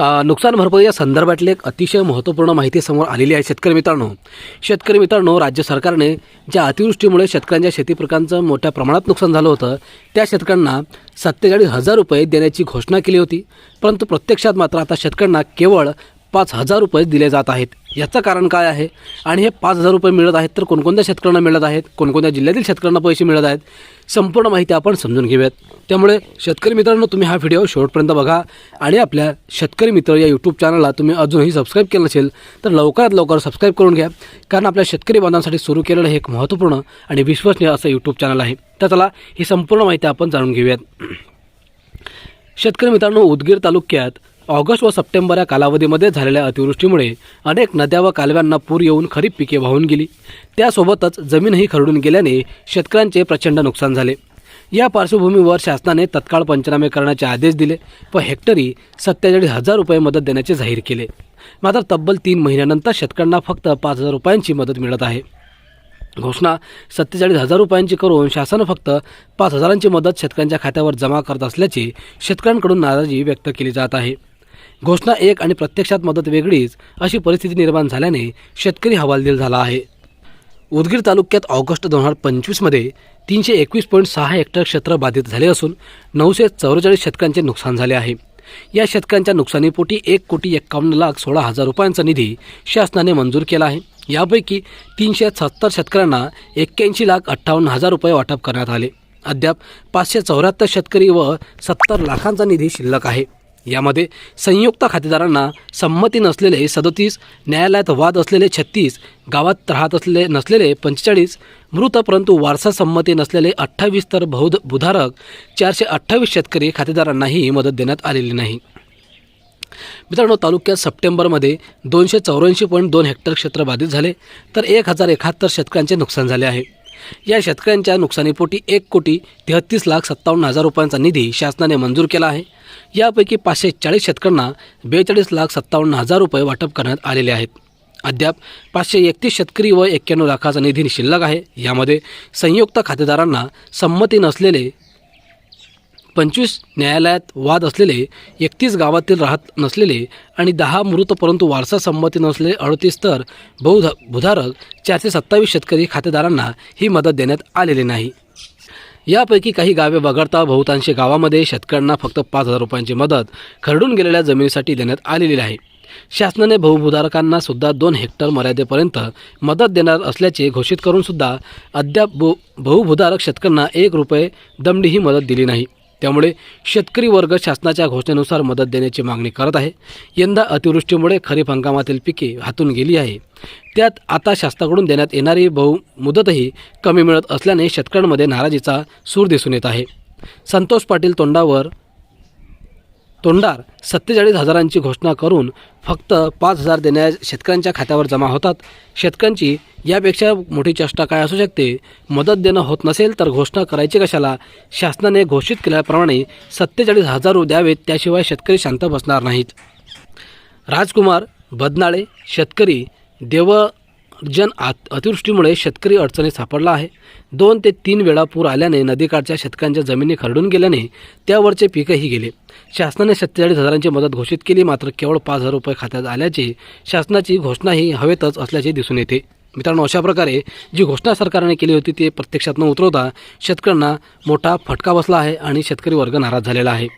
नुकसान भरपाई या संदर्भातली एक अतिशय महत्त्वपूर्ण माहिती समोर आलेली आहे शेतकरी मित्रांनो. शेतकरी मित्रांनो राज्य सरकारने ज्या अतिवृष्टीमुळे शेतकऱ्यांच्या शेतीप्रकांचं मोठ्या प्रमाणात नुकसान झालं होतं त्या शेतकऱ्यांना सत्तेचाळीस हजार रुपये देण्याची घोषणा केली होती. परंतु प्रत्यक्षात मात्र आता शेतकऱ्यांना केवळ पाच हजार रुपये दिले जात आहेत. याचं कारण काय आहे? आणि हे पाच हजार रुपये मिळत आहेत तर कोणकोणत्या शेतकऱ्यांना मिळत आहेत? कोणकोणत्या जिल्ह्यातील शेतकऱ्यांना पैसे मिळत आहेत? संपूर्ण माहिती आपण समजून घेऊयात. त्यामुळे शेतकरी मित्रांनो तुम्ही हा व्हिडिओ शेवटपर्यंत बघा आणि आपल्या शेतकरी मित्र या यूट्यूब चॅनलला तुम्ही अजूनही सबस्क्राईब केलं नसेल तर लवकरात लवकर सबस्क्राईब करून घ्या. कारण आपल्या शेतकरी बांधवांसाठी सुरू केलेलं हे एक महत्त्वपूर्ण आणि विश्वसनीय असं यूट्यूब चॅनल आहे. तर चला ही संपूर्ण माहिती आपण जाणून घेऊयात. शेतकरी मित्रांनो उदगीर तालुक्यात ऑगस्ट व सप्टेंबर या कालावधीमध्ये झालेल्या अतिवृष्टीमुळे अनेक नद्या व कालव्यांना पूर येऊन खरीप पिके वाहून गेली. त्यासोबतच जमीनही खरडून गेल्याने शेतकऱ्यांचे प्रचंड नुकसान झाले. या पार्श्वभूमीवर शासनाने तत्काळ पंचनामे करण्याचे आदेश दिले व हेक्टरी सत्तेचाळीस हजार रुपये मदत देण्याचे जाहीर केले. मात्र तब्बल तीन महिन्यानंतर शेतकऱ्यांना फक्त पाच हजार रुपयांची मदत मिळत आहे. घोषणा सत्तेचाळीस हजार रुपयांची करून शासन फक्त पाच हजारांची मदत शेतकऱ्यांच्या खात्यावर जमा करत असल्याची शेतकऱ्यांकडून नाराजी व्यक्त केली जात आहे. घोषणा एक आणि प्रत्यक्षात मदत वेगळीच अशी परिस्थिती निर्माण झाल्याने शेतकरी हवालदिल झाला आहे. उदगीर तालुक्यात ऑगस्ट दोन हजार पंचवीसमध्ये तीनशे एकवीस पॉईंट सहा हेक्टर क्षेत्र बाधित झाले असून नऊशे चौवेचाळीस शेतकऱ्यांचे नुकसान झाले आहे. या शेतकऱ्यांच्या नुकसानीपोटी एक कोटी एक्कावन्न लाख सोळा हजार रुपयांचा निधी शासनाने मंजूर केला आहे. यापैकी तीनशे सत्तर शेतकऱ्यांना एक्क्याऐंशी लाख अठ्ठावन्न हजार रुपये वाटप करण्यात आले. अद्याप पाचशे चौऱ्याहत्तर शेतकरी व सत्तर लाखांचा निधी शिल्लक आहे. यामध्ये संयुक्त खातेदारांना संमती नसलेले सदतीस न्यायालयात वाद असलेले छत्तीस गावात राहत असलेले नसलेले पंचेचाळीस मृत परंतु वारसा संमती नसलेले अठ्ठावीस तर बहुध बुधारक चारशे अठ्ठावीस शेतकरी खातेदारांनाही मदत देण्यात आलेली नाही. मित्रांनो तालुक्यात सप्टेंबरमध्ये दोनशे चौऱ्याऐंशी पॉईंट दोन हेक्टर क्षेत्र बाधित झाले तर एक हजार एकाहत्तर शेतकऱ्यांचे नुकसान झाले आहे. या शेतकऱ्यांच्या नुकसानीपोटी एक कोटी तेहत्तीस लाख सत्तावन्न हजार रुपयांचा निधी शासनाने मंजूर केला आहे. यापैकी पाचशे चाळीस शेतकऱ्यांना बेचाळीस लाख सत्तावन्न हजार रुपये वाटप करण्यात आलेले आहेत. अद्याप पाचशे एकतीस शेतकरी व एक्क्याण्णव लाखाचा निधी शिल्लक आहे. यामध्ये संयुक्त खातेदारांना संमती नसलेले पंचवीस न्यायालयात वाद असलेले एकतीस गावातील राहत नसलेले आणि दहा मृत परंतु वारसा संमती नसलेले अडतीस तर बहुध भूधारक चारशे सत्तावीस शेतकरी खातेदारांना ही मदत देण्यात आलेली नाही. यापैकी काही गावे वगळता बहुतांशी गावामध्ये शेतकऱ्यांना फक्त पाच हजार रुपयांची मदत खरडून गेलेल्या जमिनीसाठी देण्यात आलेली आहे. शासनाने बहुभूधारकांना सुद्धा दोन हेक्टर मर्यादेपर्यंत मदत देणार असल्याचे घोषित करून सुद्धा अद्याप बहुभूधारक शेतकऱ्यांना एक रुपये दमडी ही मदत दिली नाही. त्यामुळे शेतकरी वर्ग शासनाच्या घोषणेनुसार मदत देण्याची मागणी करत आहे. यंदा अतिवृष्टीमुळे खरीप हंगामातील पिके हातून गेली आहे. त्यात आता शासनाकडून देण्यात येणारी बहु मुदतही कमी मिळत असल्याने शेतकऱ्यांमध्ये नाराजीचा सूर दिसून येत आहे. संतोष पाटील तोंडावर तोंडार सत्तेचाळीस हजारांची घोषणा करून फक्त पाच हजार देण्या शेतकऱ्यांच्या खात्यावर जमा होतात. शेतकऱ्यांची यापेक्षा मोठी चेष्टा काय असू शकते? मदत देणं होत नसेल तर घोषणा करायची कशाला? शासनाने घोषित केल्याप्रमाणे सत्तेचाळीस हजार द्यावेत त्याशिवाय शेतकरी शांत बसणार नाहीत. राजकुमार बदनाळे शेतकरी देवजन आत अतिवृष्टीमुळे शेतकरी अडचणीत सापडला आहे. दोन ते तीन वेळा पूर आल्याने नदीकाठच्या शेतकऱ्यांच्या जमिनी खरडून गेल्याने त्यावरचे पीकही गेले. शासनाने सत्तेचाळीस हजारांची मदत घोषित केली मात्र केवळ पाच हजार रुपये खात्यात आल्याची शासनाची घोषणाही हवेतच असल्याचे दिसून येते. मित्रांनो अशा प्रकारे जी घोषणा सरकारने केली होती ती प्रत्यक्षात न उतरवता शेतकऱ्यांना मोठा फटका बसला आहे आणि शेतकरी वर्ग नाराज झालेला आहे.